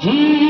Jesus.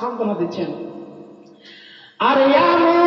সান্ত্বনা দিচ্ছেন। আর ইয়ামুন